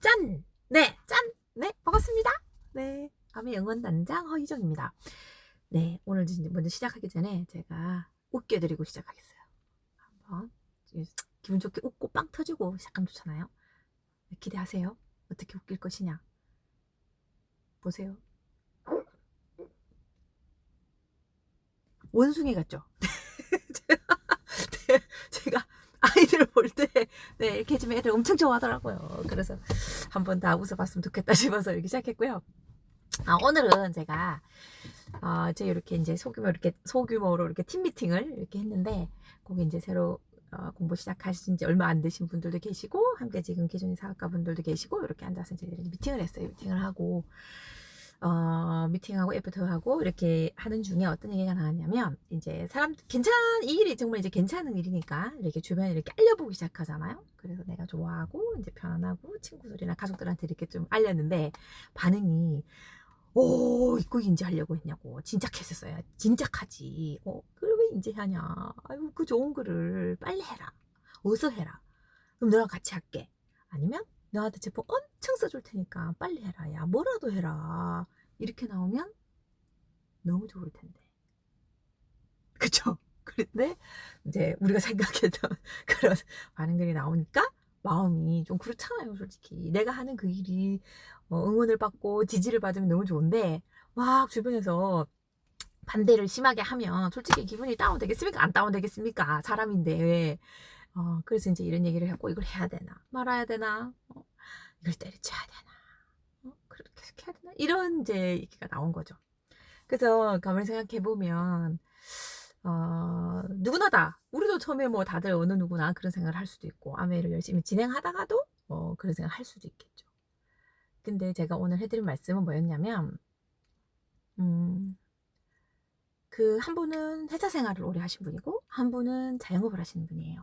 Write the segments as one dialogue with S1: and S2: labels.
S1: 짠! 네, 짠! 네, 반갑습니다. 네, 밤의 영원 단장 허희정입니다. 네, 오늘 먼저 시작하기 전에 제가 웃겨드리고 시작하겠어요. 한번 기분 좋게 웃고 빵 터지고 시작하면 좋잖아요. 네, 기대하세요. 어떻게 웃길 것이냐. 보세요. 원숭이 같죠? 네, 제가 아이들을 볼 때, 네, 이렇게 해주면 애들 엄청 좋아하더라고요. 그래서 한번 다 웃어봤으면 좋겠다 싶어서 이렇게 시작했고요. 아, 오늘은 제가, 어, 제 이렇게 이제 소규모, 이렇게, 소규모로 이렇게 팀 미팅을 이렇게 했는데, 거기 이제 새로 어, 공부 시작하신 지 얼마 안 되신 분들도 계시고, 함께 지금 기존의 사업가 분들도 계시고, 이렇게 앉아서 이제 미팅을 했어요. 미팅을 하고, 어, 미팅하고 애프터하고 이렇게 하는 중에 어떤 얘기가 나왔냐면 이제 사람 괜찮 이 일이 정말 이제 괜찮은 일이니까 이렇게 주변에 이렇게 알려보기 시작하잖아요. 그래서 내가 좋아하고 이제 편하고 친구들이나 가족들한테 이렇게 좀 알렸는데 반응이 오 이거 인제 하려고 했냐고 진작했었어요. 진작하지. 어 그걸 왜 인제 하냐. 아유 그 좋은 거를 빨리 해라. 어서 해라. 그럼 너랑 같이 할게. 아니면 너한테 제품 엄청 써줄 테니까 빨리 해라. 야, 뭐라도 해라. 이렇게 나오면 너무 좋을 텐데. 그쵸? 그런데 이제 우리가 생각했던 그런 반응들이 나오니까 마음이 좀 그렇잖아요, 솔직히. 내가 하는 그 일이 어, 응원을 받고 지지를 받으면 너무 좋은데 막 주변에서 반대를 심하게 하면 솔직히 기분이 다운되겠습니까? 안 다운되겠습니까? 사람인데. 어, 그래서 이제 이런 얘기를 했고, 이걸 해야 되나? 말아야 되나? 어, 이걸 때려쳐야 되나? 어, 그렇게 계속 해야 되나? 이런 이제 얘기가 나온 거죠. 그래서 가만히 생각해 보면, 어, 누구나 다, 우리도 처음에 뭐 다들 어느 누구나 그런 생각을 할 수도 있고, 아메를 열심히 진행하다가도 뭐 그런 생각을 할 수도 있겠죠. 근데 제가 오늘 해드릴 말씀은 뭐였냐면, 음, 그 한 분은 회사 생활을 오래 하신 분이고, 한 분은 자영업을 하시는 분이에요.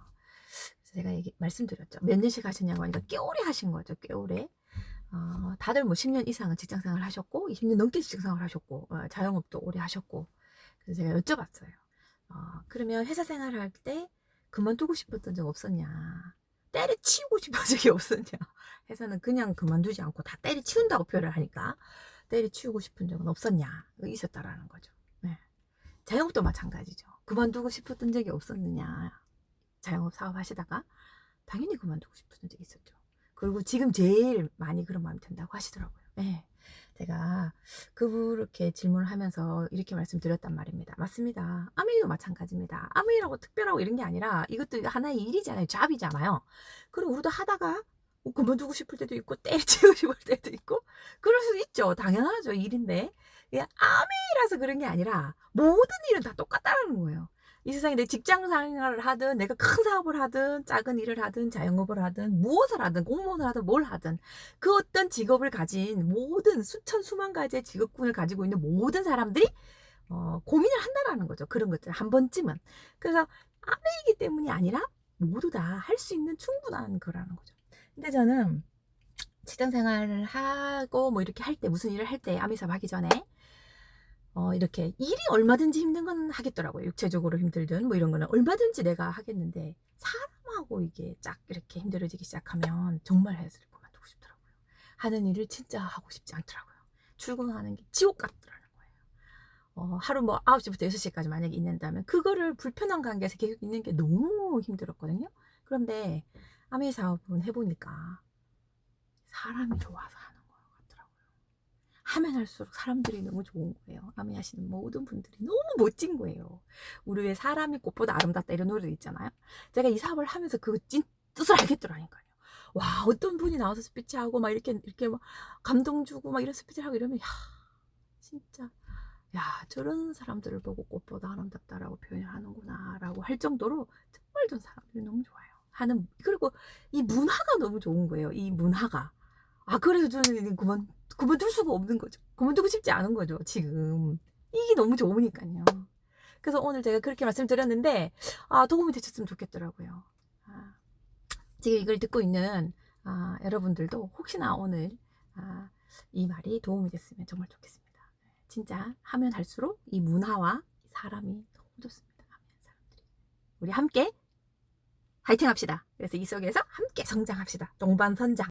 S1: 제가 얘기, 말씀드렸죠. 몇 년씩 하셨냐고 하니까 꽤 오래 하신 거죠. 꽤 오래. 어, 다들 뭐 10년 이상은 직장 생활 하셨고, 20년 넘게 직장 생활 하셨고, 어, 자영업도 오래 하셨고. 그래서 제가 여쭤봤어요. 어, 그러면 회사 생활 할 때 그만두고 싶었던 적 없었냐? 때려치우고 싶은 적이 없었냐? 회사는 그냥 그만두지 않고 다 때려치운다고 표현을 하니까 때려치우고 싶은 적은 없었냐? 있었다라는 거죠. 네. 자영업도 마찬가지죠. 그만두고 싶었던 적이 없었느냐? 자영업 사업 하시다가 당연히 그만두고 싶은 적이 있었죠. 그리고 지금 제일 많이 그런 마음이 든다고 하시더라고요. 네. 제가 그렇게 질문을 하면서 이렇게 말씀드렸단 말입니다. 맞습니다. 아메이도 마찬가지입니다. 아메이라고 특별하고 이런 게 아니라 이것도 하나의 일이잖아요. 잡이잖아요. 그리고 우리도 하다가 뭐 그만두고 싶을 때도 있고 때려치고 싶을 때도 있고 그럴 수 있죠. 당연하죠. 일인데 아메이라서 그런 게 아니라 모든 일은 다 똑같다는 거예요. 이 세상에 내 직장 생활을 하든 내가 큰 사업을 하든 작은 일을 하든 자영업을 하든 무엇을 하든 공무원을 하든 뭘 하든 그 어떤 직업을 가진 모든 수천 수만 가지의 직업군을 가지고 있는 모든 사람들이 어, 고민을 한다라는 거죠. 그런 것들 한 번쯤은. 그래서 아메이기 때문이 아니라 모두 다 할 수 있는 충분한 거라는 거죠. 근데 저는 직장 생활을 하고 뭐 이렇게 할 때 무슨 일을 할 때 아메이사업 하기 전에 어, 이렇게 일이 얼마든지 힘든 건 하겠더라고요. 육체적으로 힘들든 뭐 이런 거는 얼마든지 내가 하겠는데 사람하고 이게 쫙 이렇게 힘들어지기 시작하면 정말 회사를 그만두고 싶더라고요. 하는 일을 진짜 하고 싶지 않더라고요. 출근하는 게 지옥 같더라는 거예요. 어, 하루 뭐 9시부터 6시까지 만약에 있는다면 그거를 불편한 관계에서 계속 있는 게 너무 힘들었거든요. 그런데 아메 사업은 해보니까 사람이 좋아서 하는. 하면 할수록 사람들이 너무 좋은 거예요. 아메 하시는 모든 분들이 너무 멋진 거예요. 우리 왜 사람이 꽃보다 아름답다 이런 노래도 있잖아요. 제가 이 사업을 하면서 그 찐 뜻을 알겠더라니까요. 와 어떤 분이 나와서 스피치하고 막 이렇게 이렇게 막 감동 주고 막 이런 스피치를 하고 이러면 야 진짜 야 저런 사람들을 보고 꽃보다 아름답다라고 표현을 하는구나라고 할 정도로 정말 전 사람들이 너무 좋아요. 하는 그리고 이 문화가 너무 좋은 거예요. 이 문화가 아 그래서 저는 그만 그만둘 수가 없는 거죠. 그만두고 싶지 않은 거죠. 지금 이게 너무 좋으니까요. 그래서 오늘 제가 그렇게 말씀드렸는데 아 도움이 되셨으면 좋겠더라고요. 아, 지금 이걸 듣고 있는 아, 여러분들도 혹시나 오늘 아, 이 말이 도움이 됐으면 정말 좋겠습니다. 진짜 하면 할수록 이 문화와 사람이 너무 좋습니다. 사람들이 우리 함께 화이팅 합시다. 그래서 이 속에서 함께 성장합시다. 동반선장.